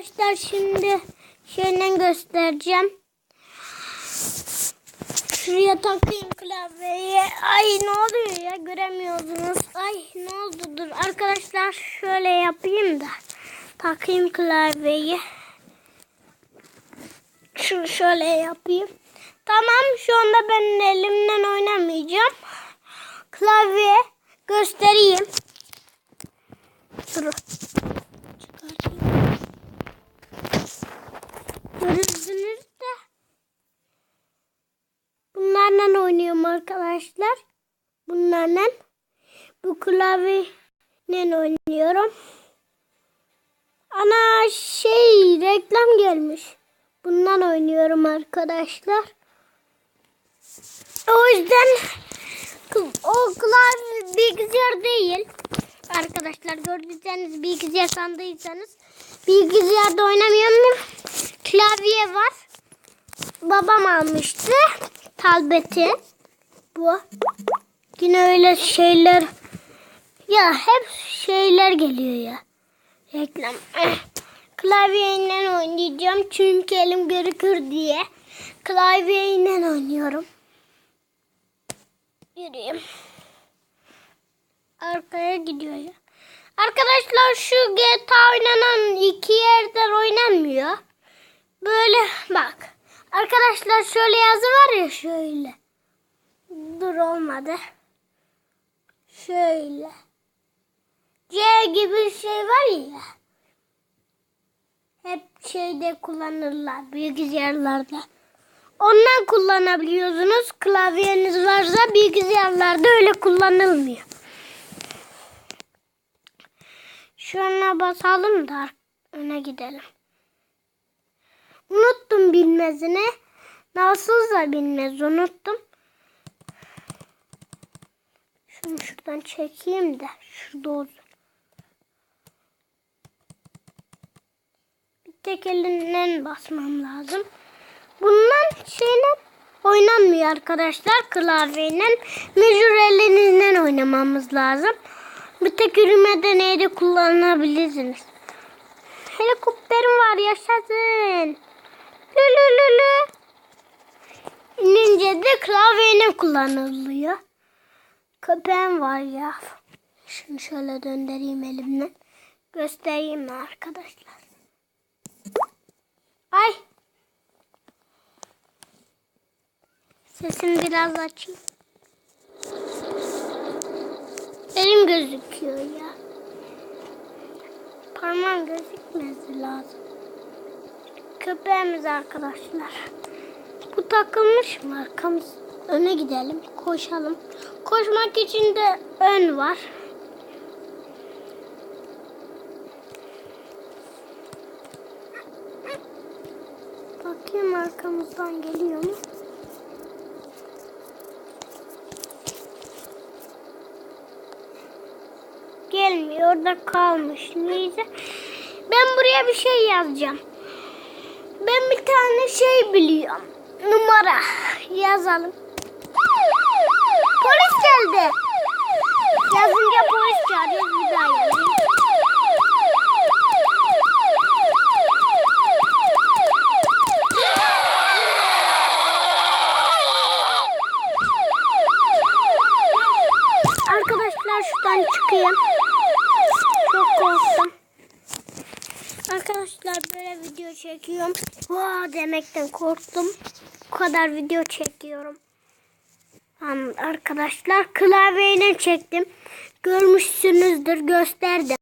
Arkadaşlar şimdi şeyden göstereceğim. Şuraya takayım klavyeyi. Ay ne oluyor ya göremiyorsunuz. Ay ne oldu dur. Arkadaşlar şöyle yapayım da. Takayım klavyeyi. Şu şöyle yapayım. Tamam şu anda ben elimden oynamayacağım. Klavye göstereyim. Dur. Çıkartayım. Görürsünüz de. Bunlarla oynuyorum arkadaşlar. Bunlarla. Bu klavyeyle oynuyorum. Ana şey reklam gelmiş. Bundan oynuyorum arkadaşlar. O yüzden o klavye bilgisayar değil. Arkadaşlar gördüyseniz bilgisayar sandıysanız bilgisayarda oynamıyorum. Klavye var. Babam almıştı. Tableti. Bu. Yine öyle şeyler. Ya hep şeyler geliyor ya. Reklam. Eh. Klavyeyle oynayacağım çünkü elim görükür diye. Klavyeyle oynuyorum. Yürüyeyim. Arkaya gidiyor ya. Arkadaşlar şu GTA oynanan iki yerden oynanmıyor. Böyle bak. Arkadaşlar şöyle yazı var ya şöyle. Dur olmadı. Şöyle. C gibi şey var ya. Hep şeyde kullanırlar bilgisayarlarda. Ondan kullanabiliyorsunuz. Klavyeniz varsa bilgisayarlarda öyle kullanılmıyor. Şuna basalım da öne gidelim. Unuttum bilmezini. Nasılsa bilmez unuttum. Şunu şuradan çekeyim de şurada olsun. Bir tek elinden basmam lazım. Bundan şeyle oynanmıyor arkadaşlar klavyeyle. Mecbur elinizden oynamamız lazım. Bir tek yürümede neyde kullanabilirsiniz. Helikopterim var yaşasın. İnince de klavyeyle kullanılıyor. Köpeğim var ya. Şunu şöyle döndüreyim elimden. Göstereyim arkadaşlar? Ay. Sesimi biraz açayım. Elim gözüküyor ya. Parmağım gözükmesi lazım. Köpeğimiz arkadaşlar. Bu takılmış mı arkamız? Öne gidelim. Koşalım. Koşmak için de ön var. Bakayım arkamızdan geliyor mu? Gelmiyor da kalmış. Neyse. Ben buraya bir şey yazacağım. Ben bir tane şey biliyorum. Numara yazalım. Polis geldi. Yazınca polis çağırıyoruz bir daha yazayım. Arkadaşlar şuradan çıkayım. Çok korktum. Arkadaşlar böyle video çekiyorum. Vaa demekten korktum. Bu kadar video çekiyorum. Arkadaşlar klavyeyle çektim. Görmüşsünüzdür gösterdim.